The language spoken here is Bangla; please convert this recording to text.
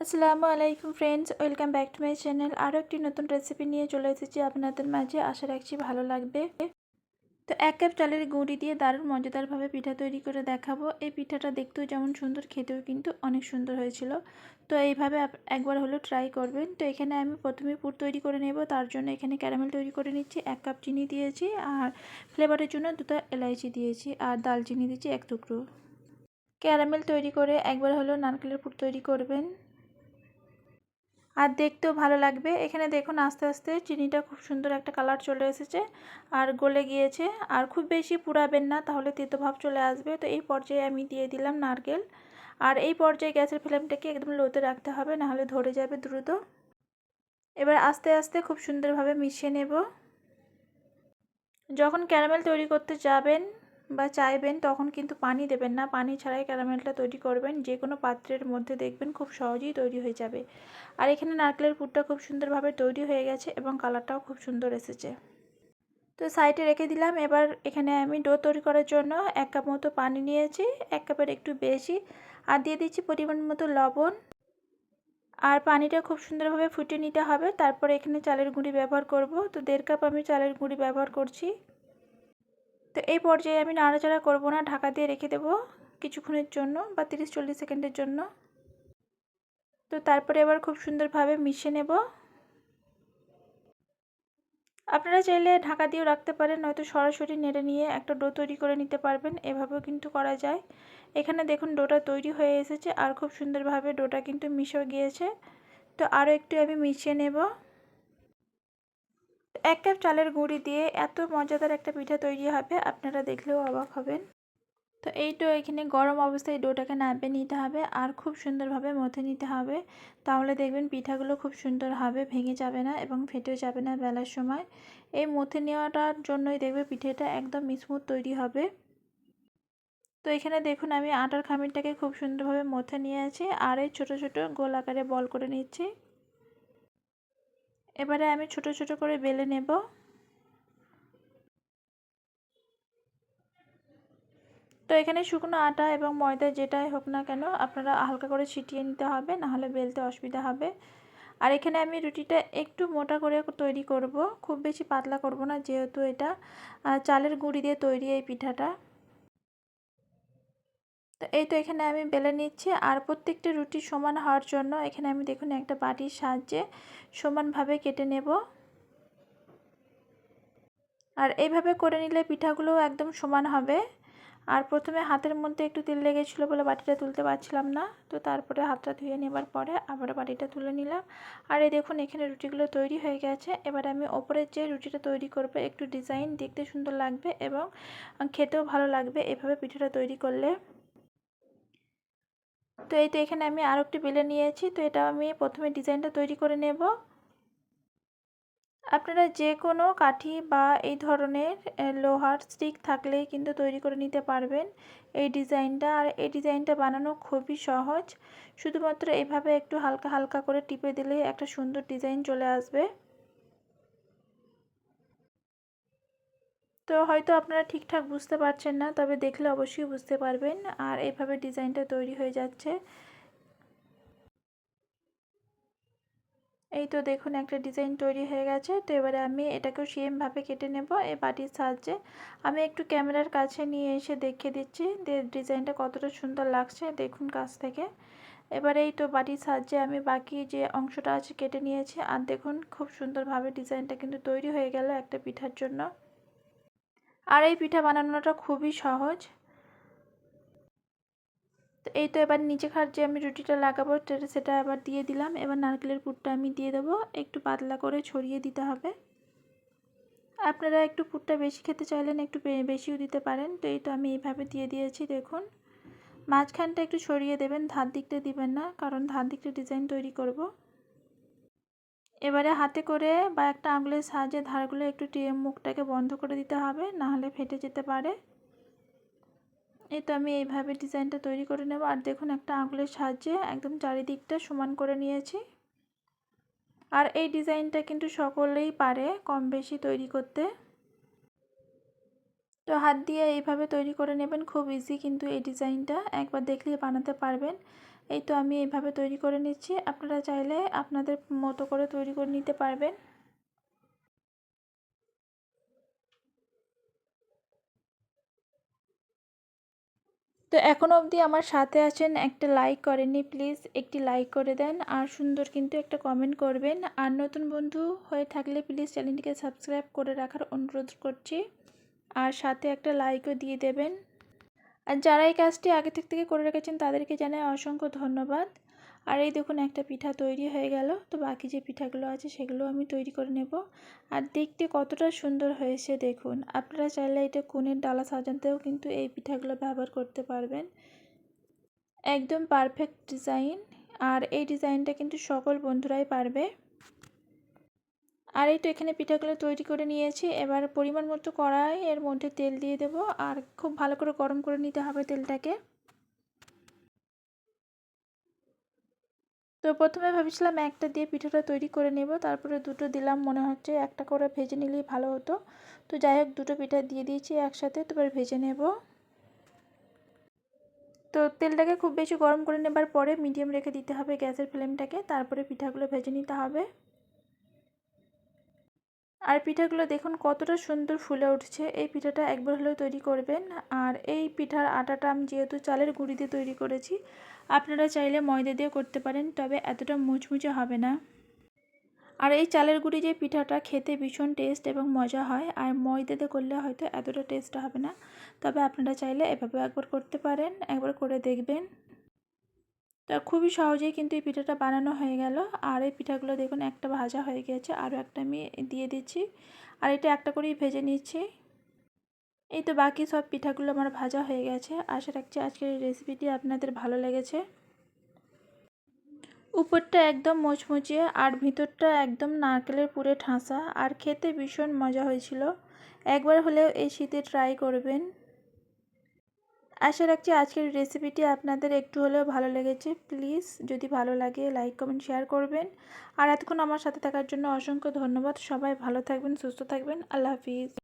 আসসালামু আলাইকুম friends welcome back to my channel আরও একটি নতুন রেসিপি নিয়ে চলে এসেছি আপনাদের মাঝে। আশা রাখছি ভালো লাগবে। তো এক কাপ চালের গুঁড়ি দিয়ে দারুণ মজাদারভাবে পিঠা তৈরি করে দেখাবো। এই পিঠাটা দেখতেও যেমন সুন্দর, খেতেও কিন্তু অনেক সুন্দর হয়েছিল। তো এইভাবে একবার হলো ট্রাই করবেন। তো এখানে আমি প্রথমে পুর তৈরি করে নেব। তার জন্য এখানে ক্যারামেল তৈরি করে নিচ্ছি। এক কাপ চিনি দিয়েছি। আর ফ্লেভারের জন্য দুটো এলাইচি দিয়েছি। আর দালচিনি দিয়েছি এক টুকরো। ক্যারামেল তৈরি করে একবার হলো নারকেলের পুর তৈরি করবেন। আর দেখতেও ভালো লাগবে। এখানে দেখুন আস্তে আস্তে চিনিটা খুব সুন্দর একটা কালার চলে এসেছে আর গলে গিয়েছে। আর খুব বেশি পুরাবেন না, তাহলে ভাব চলে আসবে। তো এই পর্যায়ে আমি দিয়ে দিলাম নারকেল। আর এই পর্যায়ে গ্যাসের ফ্লেমটাকে একদম লোতে রাখতে হবে, নাহলে ধরে যাবে দ্রুত। এবার আস্তে আস্তে খুব সুন্দরভাবে মিশিয়ে নেব। যখন ক্যারামেল তৈরি করতে যাবেন বা চাইবেন তখন কিন্তু পানি দেবেন না। পানি ছাড়াই ক্যারামেলটা তৈরি করবেন। যে কোনো পাত্রের মধ্যে দেখবেন খুব সহজেই তৈরি হয়ে যাবে। আর এখানে নারকেলের পুরটা খুব সুন্দরভাবে তৈরি হয়ে গেছে এবং কালারটাও খুব সুন্দর এসেছে। তো সাইডে রেখে দিলাম। এবার এখানে আমি ডো তৈরি করার জন্য এক কাপ মতো পানি নিয়েছি। এক কাপের একটু বেশি। আর দিয়ে দিচ্ছি পরিমাণ মতো লবণ। আর পানিটা খুব সুন্দরভাবে ফুটিয়ে নিতে হবে। তারপরে এখানে চালের গুঁড়ি ব্যবহার করব। তো দেড় কাপ আমি চালের গুঁড়ি ব্যবহার করছি। তো এই পর্যায়ে আমি নাড়াচাড়া করব না, ঢাকা দিয়ে রেখে দেবো কিছুক্ষণের জন্য বা তিরিশ চল্লিশ সেকেন্ডের জন্য। তো তারপরে এবার খুব সুন্দরভাবে মিশে নেব। আপনারা চাইলে ঢাকা দিয়েও রাখতে পারেন, নয়তো সরাসরি নেড়ে নিয়ে একটা ডো তৈরি করে নিতে পারবেন, এভাবেও কিন্তু করা যায়। এখানে দেখুন ডোটা তৈরি হয়ে এসেছে আর খুব সুন্দরভাবে ডোটা কিন্তু মিশে গিয়েছে। তো আরও একটু আমি মিশিয়ে নেব। এক কাপ চালের গুঁড়ি দিয়ে এত মজাদার একটা পিঠা তৈরি হবে, আপনারা দেখলেও অবাক হবেন। তো এই তো এখানে গরম অবস্থায় ডোটাকে নামিয়ে নিতে হবে আর খুব সুন্দরভাবে মথে নিতে হবে। তাহলে দেখবেন পিঠাগুলো খুব সুন্দর হবে, ভেঙে যাবে না এবং ফেটেও যাবে না বেলার সময়। এই মথে নেওয়াটার জন্যই দেখবে পিঠেটা একদম স্মুথ তৈরি হবে। তো এখানে দেখুন আমি আটার খামিরটাকে খুব সুন্দরভাবে মথে নিয়ে আছি আর এই ছোটো ছোটো গোল আকারে বল করে নিচ্ছি। এবারে আমি ছোট ছোট করে বেলে নেব। তো এখানে শুকনো আটা এবং ময়দা যেটাই হোক না কেন আপনারা হালকা করে ছিটিয়ে নিতে হবে, নাহলে বেলতে অসুবিধা হবে। আর এখানে আমি রুটিটা একটু মোটা করে তৈরি করব, খুব বেশি পাতলা করব না যেহেতু এটা চালের গুঁড়ি দিয়ে তৈরি এই পিঠাটা। তো এই তো এখানে আমি বেলে নিচ্ছি। আর প্রত্যেকটা রুটি সমান হওয়ার জন্য এখানে আমি দেখুন একটা বাটির সাহায্যে সমানভাবে কেটে নেব। আর এইভাবে করে নিলে পিঠাগুলো একদম সমান হবে। আর প্রথমে হাতের মধ্যে একটু তেল লেগেছিলো বলে বাটিটা তুলতে পারছিলাম না। তো তারপরে হাতটা ধুয়ে নেবার পরে আবার বাটিটা তুলে নিলাম। আর এই দেখুন এখানে রুটিগুলো তৈরি হয়ে গেছে। এবার আমি ওপরের যে রুটিটা তৈরি করব একটু ডিজাইন দেখতে সুন্দর লাগবে এবং খেতেও ভালো লাগবে এভাবে পিঠাটা তৈরি করলে। তো এই তো এখানে আমি আরও একটি বেলে নিয়েছি, তো এটা আমি প্রথমে ডিজাইনটা তৈরি করে নেব। আপনারা যে কোনো কাঠি বা এই ধরনের লোহার স্টিক থাকলেই কিন্তু তৈরি করে নিতে পারবেন। এই ডিজাইনটা, আর এই ডিজাইনটা বানানো খুবই সহজ। শুধুমাত্র এভাবে একটু হালকা হালকা করে টিপে দিলেই একটা সুন্দর ডিজাইন চলে আসবে। তো হয়তো আপনারা ঠিকঠাক বুঝতে পারছেন না, তবে দেখলে অবশ্যই বুঝতে পারবেন। আর এইভাবে ডিজাইনটা তৈরি হয়ে যাচ্ছে। এই তো দেখুন, একটা ডিজাইন তৈরি হয়ে গেছে। তো এবারে আমি এটাকেও সেমভাবে কেটে নেব। এই বাটির সাহায্যে আমি একটু ক্যামেরার কাছে নিয়ে এসে দেখিয়ে দিচ্ছি যে ডিজাইনটা কতটা সুন্দর লাগছে দেখুন কাছ থেকে। এবারে এই তো বাটির সাহায্যে আমি বাকি যে অংশটা আছে কেটে নিয়েছি। আর দেখুন, খুব সুন্দরভাবে ডিজাইনটা কিন্তু তৈরি হয়ে গেল একটা পিঠার জন্য। আর এই পিঠা বানানোটা খুবই সহজ। তো এই তো এবার নিচে খার যে আমি রুটিটা লাগাবো সেটা আবার দিয়ে দিলাম। এবার নারকেলের পুরটা আমি দিয়ে দেবো। একটু পাতলা করে ছড়িয়ে দিতে হবে। আপনারা একটু পুরটা বেশি খেতে চাইলেন, একটু বেশিও দিতে পারেন। তো এই তো আমি এইভাবে দিয়ে দিয়েছি, দেখুন। মাঝখানটা একটু ছড়িয়ে দেবেন, ধার দিকটা দিবেন না, কারণ ধার দিকটা ডিজাইন তৈরি করব। এবারে হাতে করে বা একটা আঙুলের সাহায্যে ধারগুলো একটু টিয়ে মুখটাকে বন্ধ করে দিতে হবে নাহলে ফেটে যেতে পারে। এই তো আমি এইভাবে ডিজাইনটা তৈরি করে নেব। আর দেখুন, একটা আঙুলের সাহায্যে একদম চারিদিকটা সমান করে নিয়েছি। আর এই ডিজাইনটা কিন্তু সকলেই পারে কম বেশি তৈরি করতে। তো হাত দিয়ে এইভাবে তৈরি করে নেবেন, খুব ইজি কিন্তু এই ডিজাইনটা। একবার দেখলে বানাতে পারবেন। এই তো আমি এইভাবে তৈরি করে নিচ্ছি। আপনারা চাইলে আপনাদের মতো করে তৈরি করে নিতে পারবেন। তো এখনও অবধি আমার সাথে আছেন একটা লাইক করেননি প্লিজ একটি লাইক করে দেন। আর সুন্দর কিন্তু একটা কমেন্ট করবেন। আর নতুন বন্ধু হয়ে থাকলে প্লিজ চ্যানেলটিকে সাবস্ক্রাইব করে রাখার অনুরোধ করছি। আর সাথে একটা লাইকও দিয়ে দেবেন। আর যারা এই কাজটি আগে থেকে করে রেখেছেন, তাদেরকে জানাই অসংখ্য ধন্যবাদ। আর এই দেখুন, একটা পিঠা তৈরি হয়ে গেল। তো বাকি যে পিঠাগুলো আছে সেগুলো আমি তৈরি করে নেব। আর দেখতে কতটা সুন্দর হয়েছে দেখুন। আপনারা চাইলে এটা কোণের ডালা সাজাতেও কিন্তু এই পিঠাগুলো ব্যবহার করতে পারবেন। একদম পারফেক্ট ডিজাইন। আর এই ডিজাইনটা কিন্তু সকল বন্ধুরাই পারবে। আর এই তো এখানে পিঠাগুলো তৈরি করে নিয়েছি। এবার পরিমাণ মতো কড়াই, এর মধ্যে তেল দিয়ে দেব। আর খুব ভালো করে গরম করে নিতে হবে তেলটাকে। তো প্রথমে ভেবেছিলাম একটা দিয়ে পিঠাটা তৈরি করে নেব। তারপরে দুটো দিলাম মনে হচ্ছে একটা করে ভেজে নিলেই ভালো হতো। তো যাই হোক, দুটো পিঠা দিয়ে দিয়েছি একসাথে তারপরে ভেজে নেব। তো তেলটাকে খুব বেশি গরম করে নেবার পরে মিডিয়াম রেখে দিতে হবে গ্যাসের ফ্লেমটাকে। তারপরে পিঠাগুলো ভেজে নিতে হবে। আর পিঠাগুলো দেখুন কতটা সুন্দর ফুলে উঠছে। এই পিঠাটা একবার হলেও তৈরি করবেন। আর এই পিঠার আটাটা আমি যেহেতু চালের গুঁড়ি দিয়ে তৈরি করেছি, আপনারা চাইলে ময়দা দিয়ে করতে পারেন, তবে এতটা মুচমুচে হবে না। আর এই চালের গুঁড়ি যে পিঠাটা খেতে ভীষণ টেস্ট এবং মজা হয়। আর ময়দা দিয়ে করলে হয়তো এতটা টেস্ট হবে না। তবে আপনারা চাইলে এভাবে একবার করতে পারেন, একবার করে দেখবেন। তা খুবই সহজেই কিন্তু এই পিঠাটা বানানো হয়ে গেল। আর এই পিঠাগুলো দেখুন, একটা ভাজা হয়ে গেছে। আরও একটা আমি দিয়ে দিচ্ছি। আর এটা একটা করেই ভেজে নিচ্ছি। এই তো বাকি সব পিঠাগুলো আমার ভাজা হয়ে গেছে। আশা রাখছি আজকের রেসিপিটি আপনাদের ভালো লেগেছে। উপরটা একদম মুচমুচিয়ে আর ভিতরটা একদম নারকেলের পুরে ঠাঁসা। আর খেতে ভীষণ মজা হয়েছিল। একবার হলেও এই শীতে ট্রাই করবেন। আশা রাখছি আজকের রেসিপিটি আপনাদের একটু হলেও ভালো লেগেছে। প্লিজ যদি ভালো লাগে লাইক কমেন্ট শেয়ার করবেন। আর এতক্ষণ আমার সাথে থাকার জন্য অসংখ্য ধন্যবাদ। সবাই ভালো থাকবেন, সুস্থ থাকবেন। আল্লাহ হাফিজ।